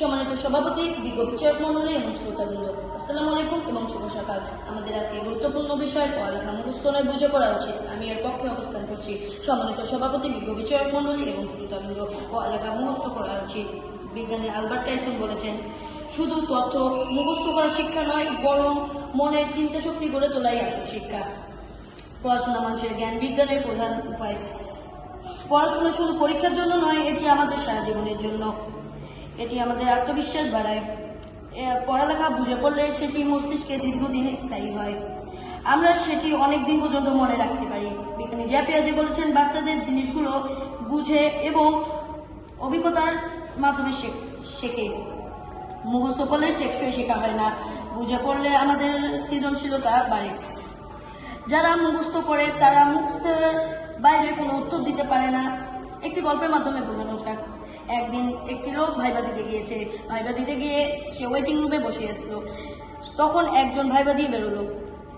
সম্মানিত সভাপতি বিজ্ঞ বিচারক মন্ডলী এবং শ্রোতাবৃন্দ, আসসালামু আলাইকুম এবং শুভ সকাল। আমাদের আজকে গুরুত্বপূর্ণ বিষয় পড়ালেখা মুখস্থ নয় বুঝে পড়া উচিত। আমি এর পক্ষে অবস্থান করছি সম্মানিত সভাপতি বিজ্ঞ বিচারক মন্ডলী এবং শ্রোতাবৃন্দ পড়ালেখা মুখস্থ করা উচিত। বিজ্ঞানী আলবার্ট টাইসন বলেছেন, শুধু তথ্য মুখস্থ করা শিক্ষা নয়, বরং মনের চিন্তা শক্তি গড়ে তোলাই আসল শিক্ষা। পড়াশোনা মানুষের জ্ঞান বিজ্ঞানের প্রধান উপায়। পড়াশোনা শুধু পরীক্ষার জন্য নয়, এটি আমাদের সারা জীবনের জন্য। এটি আমাদের আত্মবিশ্বাস বাড়ায়। পড়ালেখা বুঝে পড়লে সেটি মস্তিষ্কে দীর্ঘদিন স্থায়ী হয়। আমরা সেটি অনেক দিন পর্যন্ত মনে রাখতে পারি। বিজ্ঞানী জ্যাপিয়াজি বলেছেন, বাচ্চাদের জিনিসগুলো বুঝে এবং অভিজ্ঞতার মাধ্যমে শেখ- মুখস্থ করলে টেকসই শেখা হয় না। বুঝে পড়লে আমাদের সৃজনশীলতা বাড়ে। যারা মুখস্থ করে, তারা মুখস্থের বাইরে কোনো উত্তর দিতে পারে না। একটি গল্পের মাধ্যমে বোঝানো একদিন একটি লোক ভাইবা দিতে গিয়েছে। ভাইবা দিতে গিয়ে সে ওয়েটিং রুমে বসে আসলো। তখন একজন ভাইবা দিয়ে বেরোলো।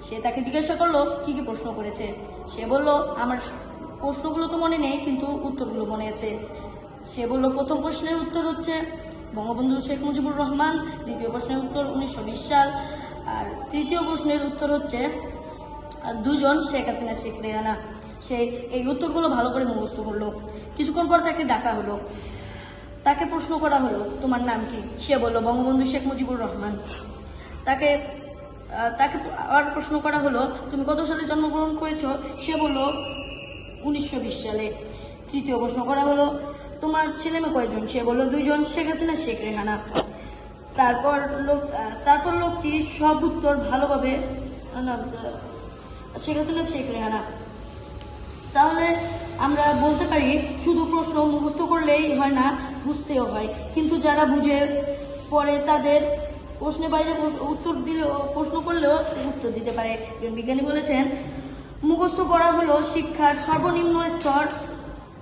সে তাকে জিজ্ঞাসা করল, কি কি প্রশ্ন করেছে? সে বলল, আমার প্রশ্নগুলো তো মনে নেই, কিন্তু উত্তরগুলো মনে আছে। সে বলল, প্রথম প্রশ্নের উত্তর হচ্ছে বঙ্গবন্ধু শেখ মুজিবুর রহমান, দ্বিতীয় প্রশ্নের উত্তর উনিশশো বিশ সাল, আর তৃতীয় প্রশ্নের উত্তর হচ্ছে, দুজন শেখ হাসিনা, শেখ রেহানা। সে এই উত্তরগুলো ভালো করে মুখস্থ করল। কিছুক্ষণ পর তাকে ডাকা হলো। তাকে প্রশ্ন করা হলো, তোমার নাম কি? সে বলল, বঙ্গবন্ধু শেখ মুজিবুর রহমান। তাকে তাকে আবার প্রশ্ন করা হলো, তুমি কত সালে জন্মগ্রহণ করেছ? সে বলল, উনিশশো বিশ সালে। তৃতীয় প্রশ্ন করা হলো, তোমার ছেলে মেয়ে কয়জন? সে বলল, দুইজন, শেখ হাসিনা, শেখ রেহানা। তারপর লোক তারপর লোকটি সব উত্তর ভালোভাবে শেখ হাসিনা, শেখ রেহানা। তাহলে আমরা বলতে পারি, শুধু প্রশ্ন মুখস্ত করলেই হয় না, বুঝতেও হয়। কিন্তু যারা বুঝে পরে তাদের প্রশ্নের বাইরে উত্তর দিলে, প্রশ্ন করলেও উত্তর দিতে পারে। বিজ্ঞানী বলেছেন, মুখস্থ করা হলো শিক্ষার সর্বনিম্ন স্তর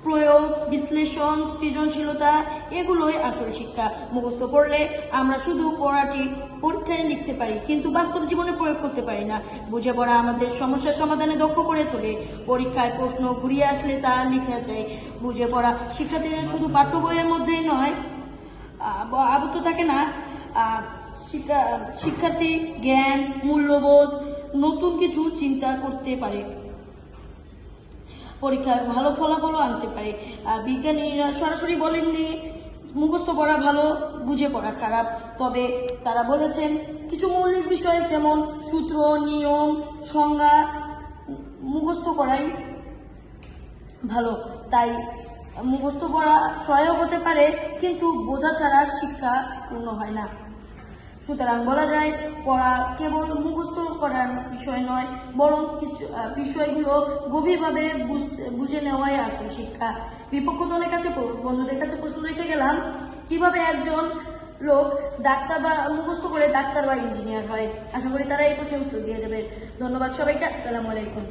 প্রয়োগ, বিশ্লেষণ, সৃজনশীলতা, এগুলোই আসল শিক্ষা। মুখস্থ পড়লে আমরা শুধু পড়াটি পরীক্ষায় লিখতে পারি, কিন্তু বাস্তব জীবনে প্রয়োগ করতে পারি না। বুঝে পড়া আমাদের সমস্যার সমাধানে দক্ষ করে তোলে। পরীক্ষায় প্রশ্ন ঘুরিয়ে আসলে তা লিখা যায় বুঝে পড়া শিক্ষার্থীদের শুধু পাঠ্য বইয়ের মধ্যেই নয় আবদ্ধ থাকে না। শিক্ষা, শিক্ষার্থী জ্ঞান, মূল্যবোধ, নতুন কিছু চিন্তা করতে পারে। পরীক্ষায় ভালো ফলাফলও আনতে পারে। বিজ্ঞানীরা সরাসরি বলেননি, মুখস্থ পড়া ভালো, বুঝে পড়া খারাপ। তবে তারা বলেছেন, কিছু মৌলিক বিষয় যেমন সূত্র, নিয়ম, সংজ্ঞা মুখস্থ করাই ভালো। তাই মুখস্থ পড়া সহায়ক হতে পারে, কিন্তু বোঝা ছাড়া শিক্ষা পূর্ণ হয় না। সুতরাং বলা যায়, পড়া কেবল মুখস্থ করার বিষয় নয়, বরং কিছু বিষয়গুলো গভীরভাবে বুঝে নেওয়াই আসল শিক্ষা। বিপক্ষ দলের কাছে বন্ধুদের কাছে প্রশ্ন রেখে গেলাম, কীভাবে একজন লোক ডাক্তার বা মুখস্থ করে ডাক্তার বা ইঞ্জিনিয়ার হয়? আশা করি তারা এই প্রশ্নের উত্তর দিয়ে দেবে। ধন্যবাদ সবাইকে, আসসালামু আলাইকুম।